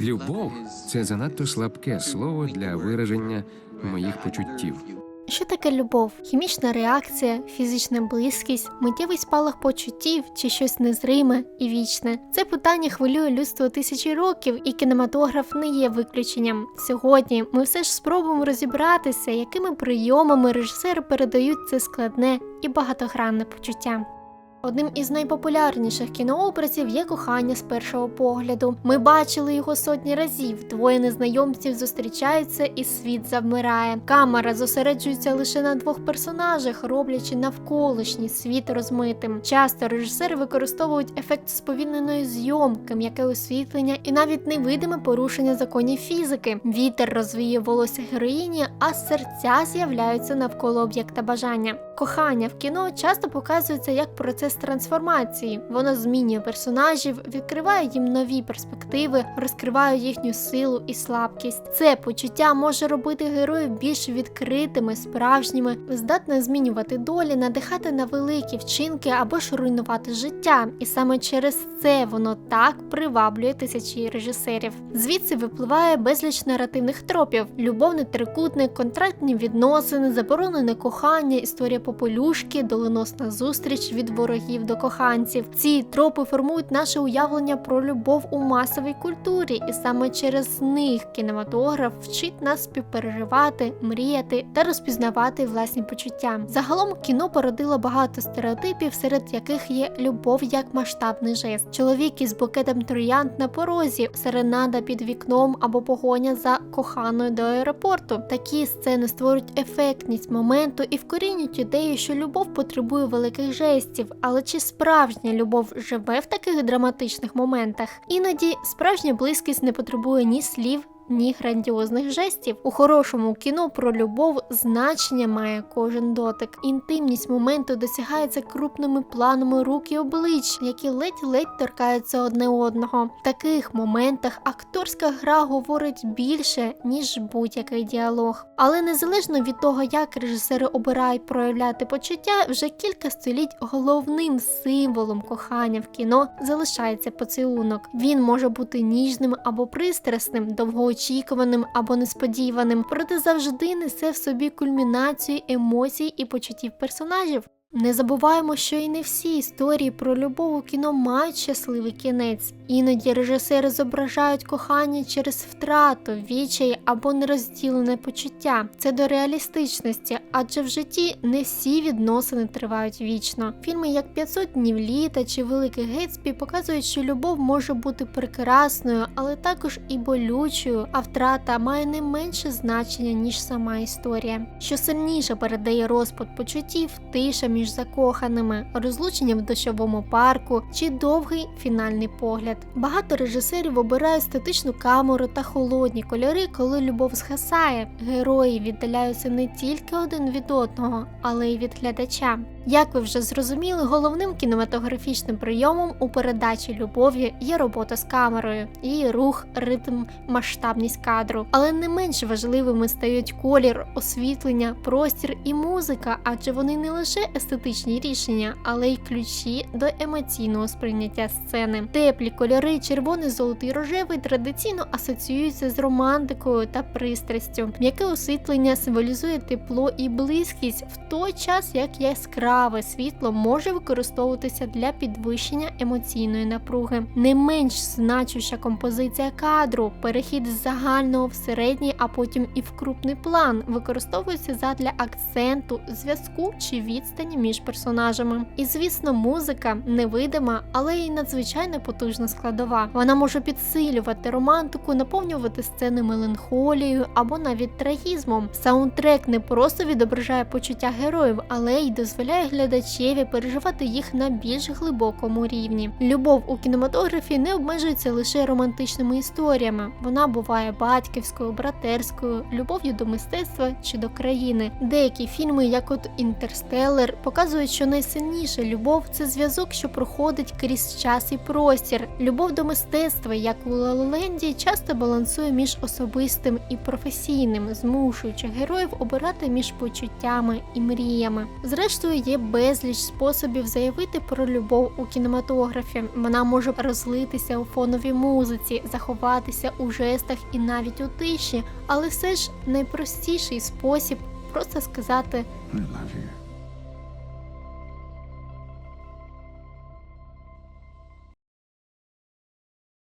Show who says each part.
Speaker 1: Любов це занадто слабке слово для вираження моїх почуттів.
Speaker 2: Що таке любов? Хімічна реакція, фізична близькість, миттєвий спалах почуттів чи щось незриме і вічне. Це питання хвилює людство тисячі років, і кінематограф не є виключенням. Сьогодні ми все ж спробуємо розібратися, якими прийомами режисери передають це складне і багатогранне почуття. Одним із найпопулярніших кінообразів є кохання з першого погляду. Ми бачили його сотні разів. Двоє незнайомців зустрічаються і світ завмирає. Камера зосереджується лише на двох персонажах, роблячи навколишній світ розмитим. Часто режисери використовують ефект сповільненої зйомки, м'яке освітлення і навіть невидиме порушення законів фізики. Вітер розвіє волосся героїні, а серця з'являються навколо об'єкта бажання. Кохання в кіно часто показується як процес трансформації. Воно змінює персонажів, відкриває їм нові перспективи, розкриває їхню силу і слабкість. Це почуття може робити героїв більш відкритими, справжніми, здатне змінювати долі, надихати на великі вчинки або ж руйнувати життя. І саме через це воно так приваблює тисячі режисерів. Звідси випливає безліч наративних тропів: любовний трикутник, контрактні відносини, заборонене кохання, історія попелюшки, доленосна зустріч від ворогів до коханців. Ці тропи формують наше уявлення про любов у масовій культурі, і саме через них кінематограф вчить нас співпереживати, мріяти та розпізнавати власні почуття. Загалом кіно породило багато стереотипів, серед яких є любов як масштабний жест. Чоловік із букетом троянд на порозі, серенада під вікном або погоня за коханою до аеропорту. Такі сцени створюють ефектність моменту і вкорінюють ідею, що любов потребує великих жестів. Але чи справжня любов живе в таких драматичних моментах? Іноді справжня близькість не потребує ні слів. Ні грандіозних жестів у хорошому кіно про любов значення має кожен дотик. Інтимність моменту досягається крупними планами рук і облич, які ледь-ледь торкаються одне одного. В таких моментах акторська гра говорить більше ніж будь-який діалог. Але незалежно від того, як режисери обирають проявляти почуття, вже кілька століть головним символом кохання в кіно залишається поцілунок. Він може бути ніжним або пристрасним, довгоочікуваним або несподіваним, проте завжди несе в собі кульмінацію емоцій і почуттів персонажів. Не забуваємо, що і не всі історії про любов у кіно мають щасливий кінець. Іноді режисери зображають кохання через втрату, відчай або нерозділене почуття. Це до реалістичності, адже в житті не всі відносини тривають вічно. Фільми як «500 днів літа чи Великий Гетсбі показують, що любов може бути прекрасною, але також і болючою, а втрата має не менше значення, ніж сама історія. Що сильніше передає розпад почуттів, тиша між закоханими, розлучення в дощовому парку чи довгий фінальний погляд. Багато режисерів обирають статичну камеру та холодні кольори, коли любов згасає. Герої віддаляються не тільки один від одного, але й від глядача. Як ви вже зрозуміли, головним кінематографічним прийомом у передачі любові є робота з камерою, її рух, ритм, масштабність кадру. Але не менш важливими стають колір, освітлення, простір і музика, адже вони не лише естетичні рішення, але й ключі до емоційного сприйняття сцени. Теплі кольори, червоний, золотий, рожевий традиційно асоціюються з романтикою та пристрастю. М'яке освітлення символізує тепло і близькість в той час, як яскраве світло може використовуватися для підвищення емоційної напруги. Не менш значуща композиція кадру, перехід з загального в середній, а потім і в крупний план, використовується задля акценту, зв'язку чи відстані між персонажами. І звісно, музика невидима, але й надзвичайно потужна складова. Вона може підсилювати романтику, наповнювати сцени меланхолією або навіть трагізмом. Саундтрек не просто відображає почуття героїв, але й дозволяє глядачеві переживати їх на більш глибокому рівні. Любов у кінематографі не обмежується лише романтичними історіями. Вона буває батьківською, братерською, любов'ю до мистецтва чи до країни. Деякі фільми, як от Інтерстеллар, показують, що найсильніша любов це зв'язок, що проходить крізь час і простір. Любов до мистецтва, як у Лаленді, часто балансує між особистим і професійним, змушуючи героїв обирати між почуттями і мріями. Зрештою, є Безліч способів заявити про любов у кінематографі. Вона може розлитися у фоновій музиці, заховатися у жестах і навіть у тиші, але все ж найпростіший спосіб просто сказати
Speaker 3: I love you.